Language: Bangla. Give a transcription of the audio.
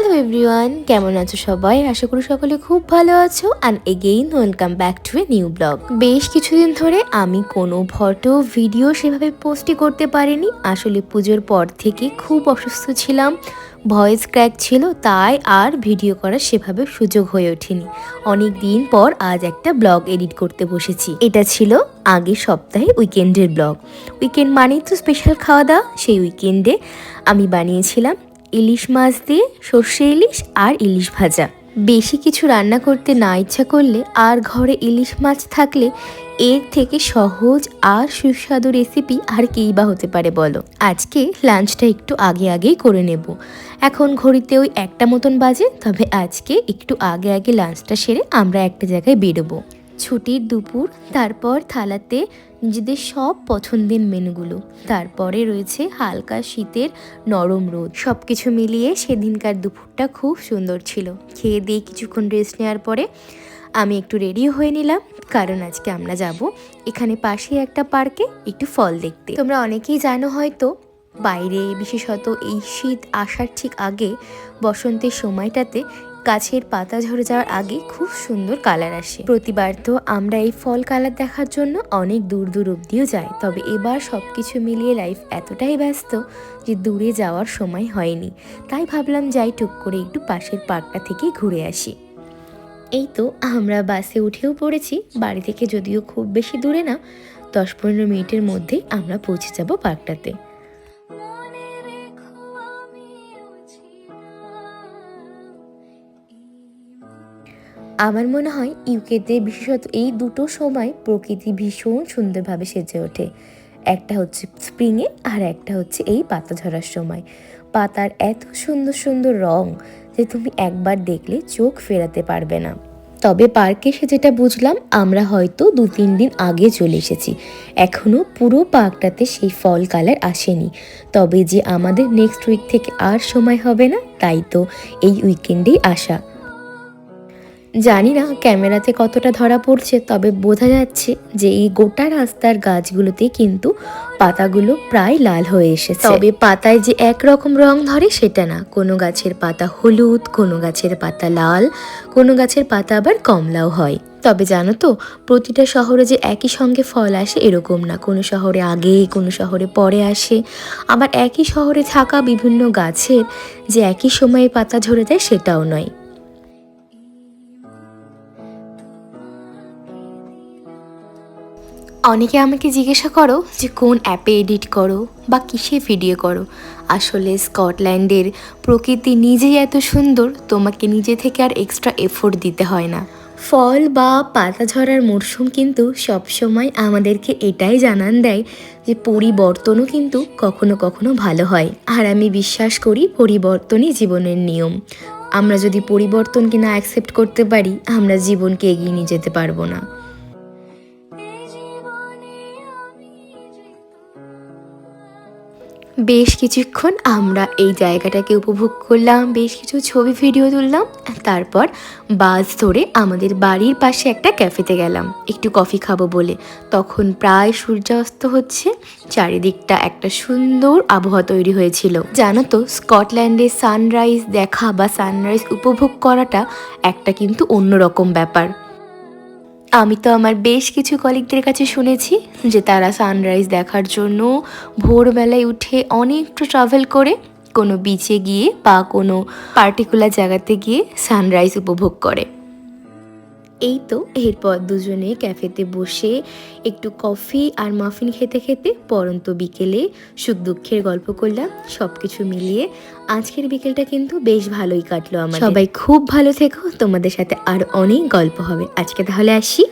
হ্যালো এভরিওয়ান কেমন আছো সবাই? আশা করি সকলে খুব ভালো আছো। And again welcome back to a new blog বেশ কিছুদিন ধরে আমি কোনো ফটো ভিডিও সেভাবে পোস্টই করতে পারিনি। আসলে পুজোর পর থেকে খুব অসুস্থ ছিলাম। ভয়েস ক্র্যাক ছিল, তাই আর ভিডিও করার সেভাবে সুযোগ হয়ে ওঠেনি। অনেক দিন পর আজ একটা ব্লগ এডিট করতে বসেছি। এটা ছিল আগের সপ্তাহে উইকেন্ডের ব্লগ উইকেন্ড মানেই তো স্পেশাল খাওয়া দাওয়া সেই উইকেন্ডে আমি বানিয়েছিলাম ইলিশ মাছ দিয়ে সর্ষে ইলিশ আর ইলিশ ভাজা। বেশি কিছু রান্না করতে না ইচ্ছা করলে আর ঘরে ইলিশ মাছ থাকলে এর থেকে সহজ আর সুস্বাদু রেসিপি আর কেই বা হতে পারে বলো? আজকে লাঞ্চটা একটু আগে আগেই করে নেব। এখন ঘড়িতে ওই একটা মতন বাজে, তবে আজকে একটু আগে আগে লাঞ্চটা সেরে আমরা একটা জায়গায় বেরোবো। ছুটির দুপুর, তারপর থালাতে নিজেদের সব পছন্দের মেনুগুলো। তারপরে রয়েছে হালকা শীতের নরম রোদ। সব কিছু মিলিয়ে সেদিনকার দুপুরটা খুব সুন্দর ছিল। খেয়ে দিয়ে কিছুক্ষণ রেস্ট নেওয়ার পরে আমি একটু রেডি হয়ে নিলাম। কারণ আজকে আমরা যাব এখানে পাশে একটা পার্কে একটু ফল দেখতে। তোমরা অনেকেই জানো হয়তো, বাইরে বিশেষত এই শীত আসার ঠিক আগে বসন্তের সময়টাতে গাছের পাতা ঝরে যাওয়ার আগে খুব সুন্দর কালার আসে। প্রতিবার তো আমরা এই ফল কালার দেখার জন্য অনেক দূর দূর অব্দিও যাই, তবে এবার সব কিছু মিলিয়ে লাইফ এতটাই ব্যস্ত যে দূরে যাওয়ার সময় হয়নি। তাই ভাবলাম যাই টুক করে একটু পাশের পার্কটা থেকে ঘুরে আসি। এই তো আমরা বাসে উঠেও পড়েছি, বাড়ি থেকে যদিও খুব বেশি দূরে না, দশ পনেরো মিনিটের মধ্যেই আমরা পৌঁছে যাব পার্কটাতে। আমার মনে হয় ইউকেতে বিশেষত এই দুটো সময় প্রকৃতি ভীষণ সুন্দরভাবে সেজে ওঠে। একটা হচ্ছে স্প্রিংয়ে আর একটা হচ্ছে এই পাতা ঝরার সময়। পাতার এত সুন্দর সুন্দর রং যে তুমি একবার দেখলে চোখ ফেরাতে পারবে না। তবে পার্কে এসে যেটা বুঝলাম, আমরা হয়তো দু তিন দিন আগে চলে এসেছি। এখনও পুরো পার্কটাতে সেই ফল কালার আসেনি। তবে যে আমাদের নেক্সট উইক থেকে আর সময় হবে না, তাই তো এই উইকেন্ডেই আসা। জানি না ক্যামেরাতে কতটা ধরা পড়ছে, তবে বোঝা যাচ্ছে যে এই গোটা রাস্তার গাছগুলোতে কিন্তু পাতাগুলো প্রায় লাল হয়ে এসেছে। তবে পাতায় যে একরকম রং ধরে সেটা না। কোনো গাছের পাতা হলুদ, কোনো গাছের পাতা লাল, কোনো গাছের পাতা আবার কমলাও হয়। তবে জানো তো, প্রতিটা শহরে যে একই সঙ্গে ফল আসে এরকম না। কোনো শহরে আগে, কোনো শহরে পরে আসে। আবার একই শহরে থাকা বিভিন্ন গাছের যে একই সময়ে পাতা ঝরে যায় সেটাও নয়। অনেকে আমাকে জিজ্ঞাসা করো যে কোন অ্যাপে এডিট করো বা কিসে ভিডিও করো। আসলে স্কটল্যান্ডের প্রকৃতি নিজেই এত সুন্দর, তোমাকে নিজে থেকে আর এক্সট্রা এফোর্ট দিতে হয় না। ফল বা পাতা ঝরার মরশুম কিন্তু সবসময় আমাদেরকে এটাই জানান দেয় যে পরিবর্তনও কিন্তু কখনো কখনো ভালো হয়। আর আমি বিশ্বাস করি পরিবর্তনই জীবনের নিয়ম। আমরা যদি পরিবর্তনকে না অ্যাকসেপ্ট করতে পারি, আমরা জীবনকে এগিয়ে নিয়ে যেতে পারব না। বেশ কিছুক্ষণ আমরা এই জায়গাটাকে উপভোগ করলাম, বেশ কিছু ছবি, ভিডিও তুললাম তারপর বাস ধরে আমাদের বাড়ির পাশে একটা ক্যাফেতে গেলাম। একটু কফি খাব বলে। তখন প্রায় সূর্যাস্ত হচ্ছে, চারিদিকটা একটা সুন্দর আবহাওয়া তৈরি হয়েছিল। জানো তো, স্কটল্যান্ডে সানরাইজ দেখা বা সানরাইজ উপভোগ করাটা একটা কিন্তু অন্যরকম ব্যাপার। আমি তো আমার বেশ কিছু কলিগদের কাছে শুনেছি যে তারা সানরাইজ দেখার জন্য ভোরবেলায় উঠে অনেকটা ট্রাভেল করে কোনো বিচে গিয়ে বা কোনো পার্টিকুলার জায়গাতে গিয়ে সানরাইজ উপভোগ করে। এই তো এরপর দুজনে ক্যাফেতে বসে একটু কফি আর মাফিন খেতে খেতে পরন্ত বিকেলে সুখ দুঃখের গল্প করলাম সব কিছু মিলিয়ে। আজকের বিকেলটা কিন্তু বেশ ভালোই কাটলো আমার সবাই খুব ভালো থেকো, তোমাদের সাথে আর অনেক গল্প হবে। আজকে তাহলে আসি।